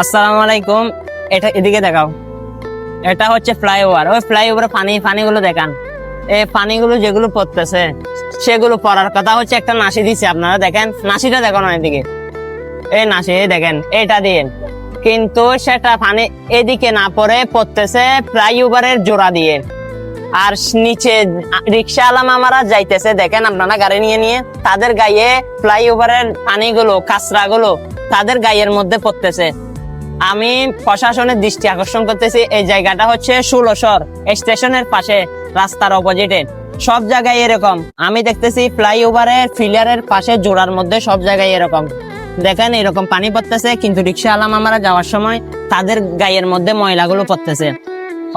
আসসালামু আলাইকুম। এটা এদিকে দেখাও। এটা হচ্ছে ফ্লাইওভার। ওই ফ্লাইওভারে পানি, পানিগুলো দেখান। এই পানিগুলো যেগুলো পড়তেছে, সেগুলো পড়ার কথা হচ্ছে একটা নাসি দিছে আপনারা, দেখেন? নাসিটা দেখুন এদিকে। এই নাসি দেখেন, এটা দিয়ে। কিন্তু সেটা পানি এদিকে না পড়ে, পড়তেছে ফ্লাইওভারের জোড়া দিয়ে। আর নিচে রিক্সা আলাম আমরা যাইতেছে, দেখেন আপনারা গাড়ি নিয়ে নিয়ে। তাদের গায়ে ফ্লাইওভারের পানিগুলো, কাঁচরাগুলো তাদের গায়ের মধ্যে পড়তেছে। আমি প্রশাসনের দৃষ্টি আকর্ষণ করতেছি, এই জায়গাটা হচ্ছে ষোলশর স্টেশনের পাশে, রাস্তার অপোজিটে সব জায়গায় এরকম। আমি দেখতেছি ফ্লাইওভারের ফিলারের পাশে, জোড়ার মধ্যে সব জায়গায় এরকম। দেখেন, এরকম পানি পড়তেছে, কিন্তু রিক্সা আলাম আমরা যাওয়ার সময় তাদের গায়ের মধ্যে ময়লাগুলো পড়তেছে।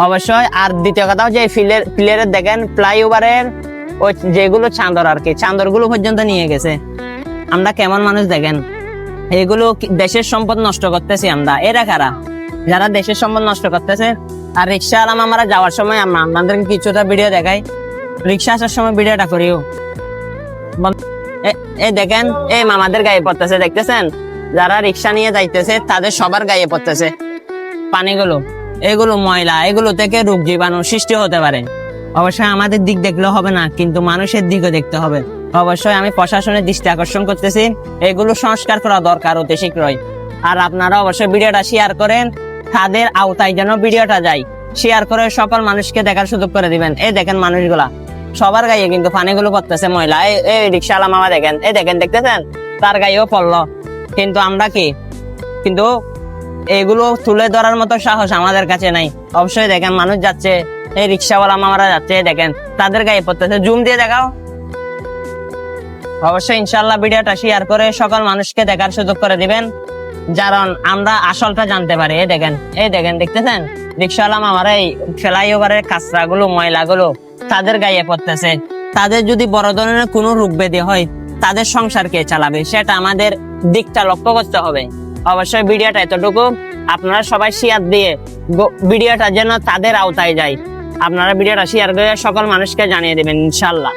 অবশ্যই, আর দ্বিতীয় কথা হচ্ছে ফিলের ফিলের দেখেন, ফ্লাইওভারের ওই যেগুলো চাঁদর আর কি চাঁদরগুলো পর্যন্ত নিয়ে গেছে। আমরা কেমন মানুষ দেখেন। এগুলো দেশের সম্পদ নষ্ট করতেছি আমরা। এরা কারা? যারা দেশের সম্পদ নষ্ট করতেছে, আর রিক্সা আলাম আমরা যাওয়ার সময় আমরা আমাদেরকে কিছুটা ভিডিও দেখাই। রিক্সা আসার সময় ভিডিওটা করিও। এ- দেখেন এই মামাদের গায়ে পড়তেছে, দেখতেছেন? যারা রিক্সা নিয়ে যাইতেছে, তাদের সবার গায়ে পড়তেছে। পানিগুলো, এগুলো ময়লা, এগুলো থেকে রোগ জীবাণু সৃষ্টি হতে পারে। অবশ্যই আমাদের দিক দেখলে হবে না, কিন্তু মানুষের দিকও দেখতে হবে। অবশ্যই আমি প্রশাসনের দৃষ্টি আকর্ষণ করতেছি। এগুলো সংস্কার করা দরকার অতি শীঘ্রই। আর আপনারা অবশ্যই ভিডিওটা শেয়ার করেন, তাদের আওতায় যেন ভিডিওটা যায়। শেয়ার করে সকল মানুষকে দেখার সুযোগ করে দিবেন। এই দেখেন মানুষগুলা। সবার গায়ে কিন্তু পানিগুলো পড়তেছে মহিলা এই রিক্সাওয়ালা মামা দেখেন। এই দেখেন, দেখতেছেন? তার গায়েও পড়ল। কিন্তু আমরা কি? কিন্তু এগুলো তুলে ধরার মতো সাহস আমাদের কাছে নাই। অবশ্যই দেখেন, মানুষ যাচ্ছে। এই রিক্সাওয়ালা মামারা যাচ্ছে দেখেন। তাদের গায়ে পড়তেছে। জুম দিয়ে দেখাও। অবশ্যই ইনশাল্লাহ ভিডিওটা শেয়ার করে সকল মানুষকে দেখার সুযোগ করে দিবেন। কারণ আমরা আসলটা জানতে পারি। এই দেখেন এই দেখেন, দেখতেছেন? রিক্সাওয়ালা মামারা এই ফ্লাইওভারের কাঁচরাগুলো, ময়লাগুলো তাদের গায়ে পড়তেছে। তাদের যদি বড় ধরনের কোনো রোগ ব্যাধি হয়, তাদের সংসার কে চালাবে? সেটা আমাদের দিকটা লক্ষ্য করতে হবে। অবশ্যই ভিডিওটা এতটুকু। আপনারা সবাই শেয়ার দিয়ে ভিডিওটা যেন তাদের আওতায় যায়। আপনারা ভিডিওটা শেয়ার করে সকল মানুষকে জানিয়ে দেবেন ইনশাল্লাহ